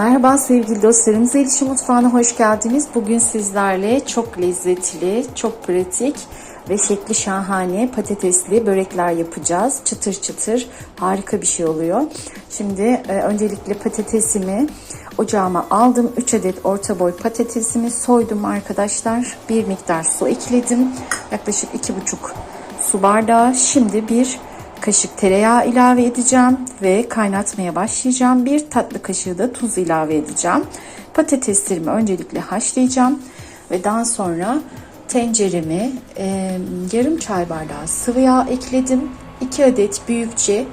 Merhaba sevgili dostlarım. Zelişi Mutfağı'na hoş geldiniz. Bugün sizlerle çok lezzetli, çok pratik ve şekli şahane patatesli börekler yapacağız. Çıtır çıtır harika bir şey oluyor. Şimdi e, öncelikle patatesimi ocağıma aldım. 3 adet orta boy patatesimi soydum arkadaşlar. Bir miktar su ekledim. Yaklaşık 2,5 su bardağı. Şimdi bir kaşık tereyağı ilave edeceğim ve kaynatmaya başlayacağım. Bir tatlı kaşığı da tuz ilave edeceğim. Patateslerimi öncelikle haşlayacağım ve daha sonra tenceremi e, yarım çay bardağı sıvı yağ ekledim. 2 adet büyükçe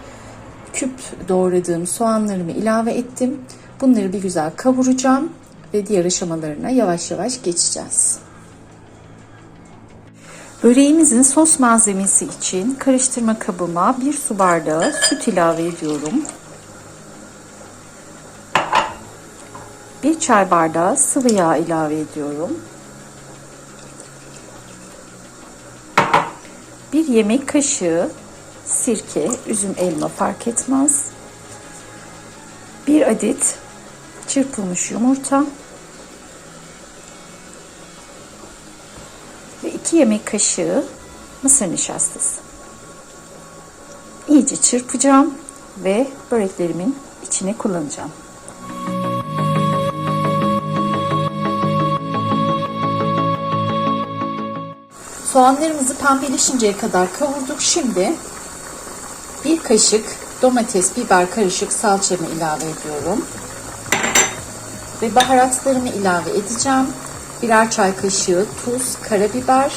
küp doğradığım soğanlarımı ilave ettim. Bunları bir güzel kavuracağım ve diğer aşamalarına yavaş yavaş geçeceğiz. Böreğimizin sos malzemesi için karıştırma kabıma bir su bardağı süt ilave ediyorum. Bir çay bardağı sıvı yağ ilave ediyorum. Bir yemek kaşığı sirke, üzüm elma fark etmez. Bir adet çırpılmış yumurta. 2 yemek kaşığı mısır nişastası. İyice çırpacağım ve böreklerimin içine kullanacağım. Soğanlarımızı pembeleşinceye kadar kavurduk. Şimdi bir kaşık domates, biber karışık salçamı ilave ediyorum. Ve baharatlarımı ilave edeceğim birer çay kaşığı tuz, karabiber,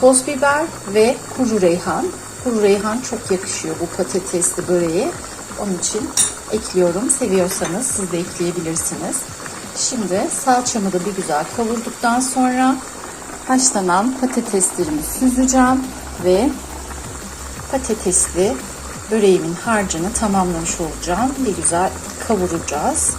toz biber ve kuru reyhan. Kuru reyhan çok yakışıyor bu patatesli böreğe. Onun için ekliyorum. Seviyorsanız siz de ekleyebilirsiniz. Şimdi salçamı da bir güzel kavurduktan sonra haşlanan patateslerimi süzeceğim ve patatesli böreğimin harcını tamamlamış olacağım. Bir güzel kavuracağız.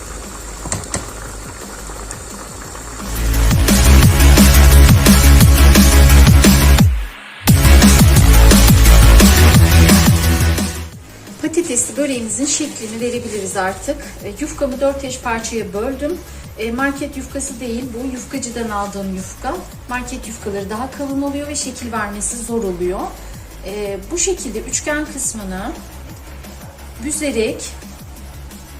Patatesli böreğimizin şeklini verebiliriz artık. E, yufkamı dört eş parçaya böldüm. E, market yufkası değil bu yufkacıdan aldığım yufka. Market yufkaları daha kalın oluyor ve şekil vermesi zor oluyor. E, bu şekilde üçgen kısmını büzerek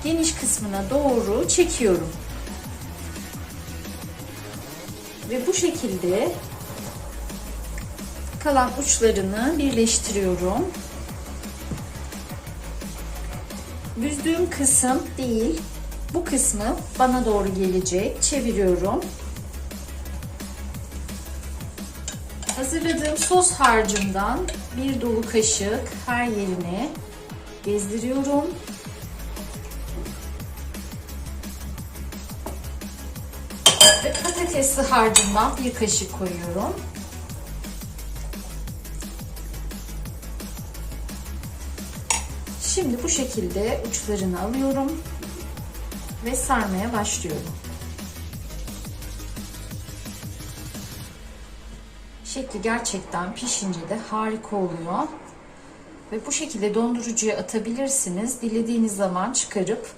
geniş kısmına doğru çekiyorum. Ve bu şekilde kalan uçlarını birleştiriyorum. Büzdüğüm kısım değil. Bu kısmı bana doğru gelecek. Çeviriyorum. Hazırladığım sos harcından bir dolu kaşık her yerine gezdiriyorum. Ve patatesli harcından bir kaşık koyuyorum. Şimdi bu şekilde uçlarını alıyorum ve sarmaya başlıyorum. Şekli gerçekten pişince de harika oluyor. Ve bu şekilde dondurucuya atabilirsiniz. Dilediğiniz zaman çıkarıp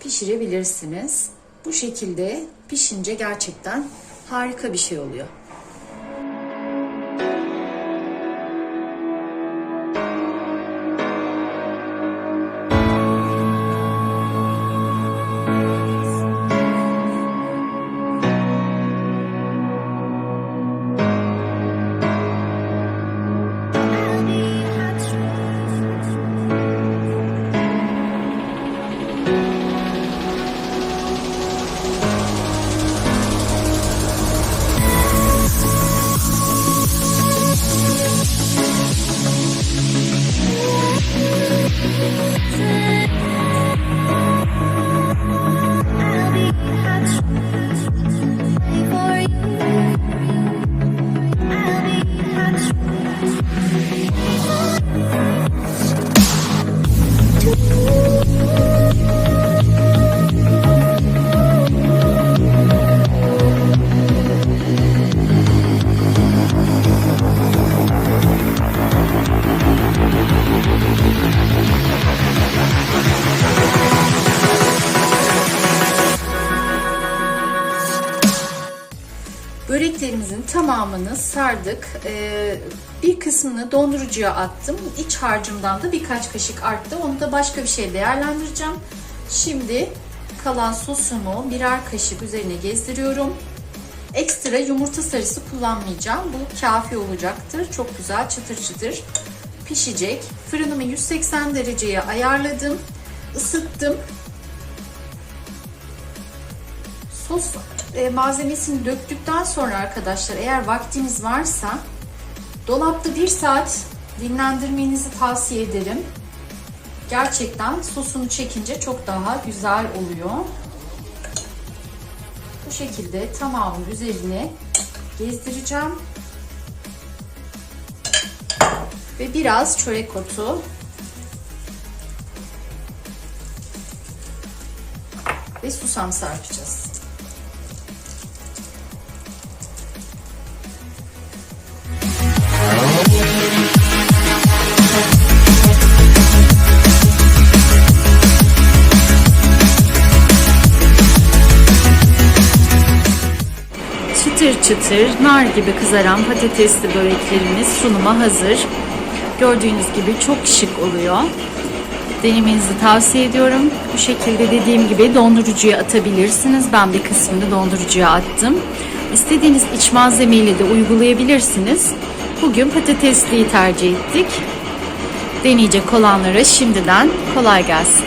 pişirebilirsiniz. Bu şekilde pişince gerçekten harika bir şey oluyor. Patateslerimizin tamamını sardık. Ee, bir kısmını dondurucuya attım. İç harcımdan da birkaç kaşık arttı. Onu da başka bir şey değerlendireceğim. Şimdi kalan sosumu birer kaşık üzerine gezdiriyorum. Ekstra yumurta sarısı kullanmayacağım. Bu kafi olacaktır. Çok güzel çıtır çıtır pişecek. Fırınımı 180 dereceye ayarladım. Isıttım. Sos e, malzemesini döktükten sonra arkadaşlar eğer vaktiniz varsa dolapta bir saat dinlendirmenizi tavsiye ederim. Gerçekten sosunu çekince çok daha güzel oluyor. Bu şekilde tamamının üzerine gezdireceğim. Ve biraz çörek otu. Ve susam serpeceğiz. Çıtır, nar gibi kızaran patatesli böreklerimiz sunuma hazır. Gördüğünüz gibi çok şık oluyor. Denemenizi tavsiye ediyorum. Bu şekilde dediğim gibi dondurucuya atabilirsiniz. Ben bir kısmını dondurucuya attım. İstediğiniz iç malzemeyle de uygulayabilirsiniz. Bugün patatesliyi tercih ettik. Deneyecek olanlara şimdiden kolay gelsin.